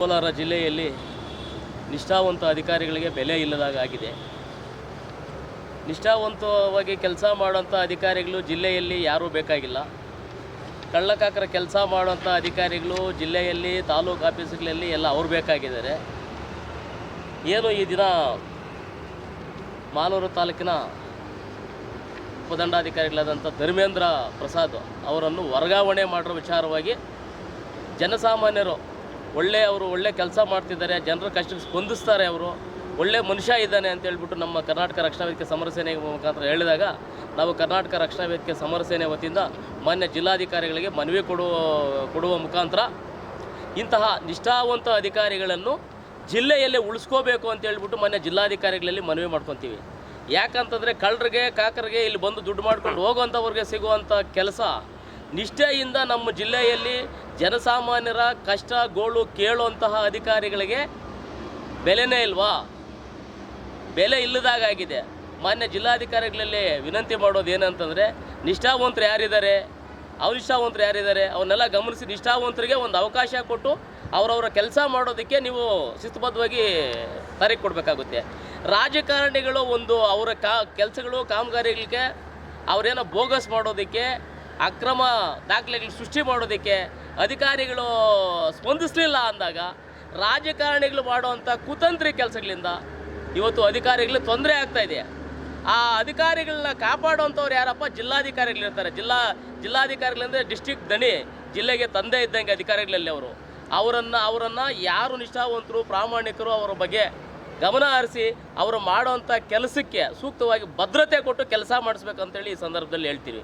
ಕೋಲಾರ ಜಿಲ್ಲೆಯಲ್ಲಿ ನಿಷ್ಠಾವಂತ ಅಧಿಕಾರಿಗಳಿಗೆ ಬೆಲೆ ಇಲ್ಲದಾಗಿದೆ ನಿಷ್ಠಾವಂತವಾಗಿ ಕೆಲಸ ಮಾಡುವಂಥ ಅಧಿಕಾರಿಗಳು ಜಿಲ್ಲೆಯಲ್ಲಿ ಯಾರೂ ಬೇಕಾಗಿಲ್ಲ. ಕಳ್ಳಕಾಕರ ಕೆಲಸ ಮಾಡುವಂಥ ಅಧಿಕಾರಿಗಳು ಜಿಲ್ಲೆಯಲ್ಲಿ, ತಾಲೂಕು ಆಫೀಸ್ಗಳಲ್ಲಿ ಎಲ್ಲ ಅವ್ರು ಬೇಕಾಗಿದ್ದಾರೆ. ಏನು ಈ ದಿನ ಮಾಲೂರು ತಾಲೂಕಿನ ಉಪದಂಡಾಧಿಕಾರಿಗಳಾದಂಥ ಧರ್ಮೇಂದ್ರ ಪ್ರಸಾದ್ ಅವರನ್ನು ವರ್ಗಾವಣೆ ಮಾಡಿರೋ ವಿಚಾರವಾಗಿ ಜನಸಾಮಾನ್ಯರು ಒಳ್ಳೆ ಅವರು ಒಳ್ಳೆ ಕೆಲಸ ಮಾಡ್ತಿದ್ದಾರೆ, ಜನರ ಕಷ್ಟಕ್ಕೆ ಸ್ಪಂದಿಸ್ತಾರೆ ಅವರು. ಒಳ್ಳೆ ಮನುಷ್ಯ ಇದ್ದಾನೆ ಅಂತ ಹೇಳ್ಬಿಟ್ಟು ನಮ್ಮ ಕರ್ನಾಟಕ ರಕ್ಷಣಾ ವೇದಿಕೆ ಸಮರ ಸೇನೆ ಮುಖಾಂತರ ಹೇಳಿದಾಗ, ನಾವು ಕರ್ನಾಟಕ ರಕ್ಷಣಾ ವೇದಿಕೆ ಸಮರ ಸೇನೆ ವತಿಯಿಂದ ಮಾನ್ಯ ಜಿಲ್ಲಾಧಿಕಾರಿಗಳಿಗೆ ಮನವಿ ಕೊಡುವ ಕೊಡುವ ಮುಖಾಂತರ ಇಂತಹ ನಿಷ್ಠಾವಂತ ಅಧಿಕಾರಿಗಳನ್ನು ಜಿಲ್ಲೆಯಲ್ಲೇ ಉಳಿಸ್ಕೋಬೇಕು ಅಂತ ಹೇಳ್ಬಿಟ್ಟು ಮೊನ್ನೆ ಜಿಲ್ಲಾಧಿಕಾರಿಗಳಲ್ಲಿ ಮನವಿ ಮಾಡ್ಕೊತೀವಿ. ಯಾಕಂತಂದರೆ ಕಳ್ಳರಿಗೆ, ಕಾಕರಿಗೆ ಇಲ್ಲಿ ಬಂದು ದುಡ್ಡು ಮಾಡ್ಕೊಂಡು ಹೋಗುವಂಥವ್ರಿಗೆ ಸಿಗುವಂಥ ಕೆಲಸ ನಿಷ್ಠೆಯಿಂದ ನಮ್ಮ ಜಿಲ್ಲೆಯಲ್ಲಿ ಜನಸಾಮಾನ್ಯರ ಕಷ್ಟ, ಗೋಳು ಕೇಳುವಂತಹ ಅಧಿಕಾರಿಗಳಿಗೆ ಬೆಲೆನೇ ಇಲ್ವಾ? ಬೆಲೆ ಇಲ್ಲದಾಗಿದೆ ಮಾನ್ಯ ಜಿಲ್ಲಾಧಿಕಾರಿಗಳಲ್ಲಿ ವಿನಂತಿ ಮಾಡೋದು ಏನಂತಂದರೆ, ನಿಷ್ಠಾವಂತರು ಯಾರಿದ್ದಾರೆ? ಅನಿಷ್ಠಾವಂತರು ಯಾರಿದ್ದಾರೆ? ಅವನ್ನೆಲ್ಲ ಗಮನಿಸಿ ನಿಷ್ಠಾವಂತರಿಗೆ ಒಂದು ಅವಕಾಶ ಕೊಟ್ಟು ಅವರವರ ಕೆಲಸ ಮಾಡೋದಕ್ಕೆ ನೀವು ಶಿಸ್ತುಬದ್ಧವಾಗಿ ತಾರೀಕು ಕೊಡಬೇಕಾಗುತ್ತೆ. ರಾಜಕಾರಣಿಗಳು ಒಂದು ಅವರ ಕಾ, ಕೆಲಸಗಳು, ಕಾಮಗಾರಿಗಳಿಗೆ ಅವರೇನೋ ಬೋಗಸ್ ಮಾಡೋದಕ್ಕೆ ಅಕ್ರಮ ದಾಖಲೆಗಳು ಸೃಷ್ಟಿ ಮಾಡೋದಕ್ಕೆ ಅಧಿಕಾರಿಗಳು ಸ್ಪಂದಿಸಲಿಲ್ಲ ಅಂದಾಗ ರಾಜಕಾರಣಿಗಳು ಮಾಡುವಂಥ ಕುತಂತ್ರಿ ಕೆಲಸಗಳಿಂದ ಇವತ್ತು ಅಧಿಕಾರಿಗಳಿಗೆ ತೊಂದರೆ ಆಗ್ತಾ ಇದೆ. ಆ ಅಧಿಕಾರಿಗಳನ್ನ ಕಾಪಾಡುವಂಥವ್ರು ಯಾರಪ್ಪ? ಜಿಲ್ಲಾಧಿಕಾರಿಗಳಿರ್ತಾರೆ ಜಿಲ್ಲಾ ಜಿಲ್ಲಾಧಿಕಾರಿಗಳಂದರೆ ಡಿಸ್ಟಿಕ್ ದಣಿ ಜಿಲ್ಲೆಗೆ ತಂದೆ ಇದ್ದಂಗೆ ಅಧಿಕಾರಿಗಳಲ್ಲಿ ಅವರು. ಅವರನ್ನು ಅವರನ್ನು ಯಾರು ನಿಷ್ಠಾವಂತರು, ಪ್ರಾಮಾಣಿಕರು ಅವರ ಬಗ್ಗೆ ಗಮನ ಹರಿಸಿ ಅವರು ಮಾಡುವಂಥ ಕೆಲಸಕ್ಕೆ ಸೂಕ್ತವಾಗಿ ಭದ್ರತೆ ಕೊಟ್ಟು ಕೆಲಸ ಮಾಡಿಸ್ಬೇಕಂತೇಳಿ ಈ ಸಂದರ್ಭದಲ್ಲಿ ಹೇಳ್ತೀವಿ.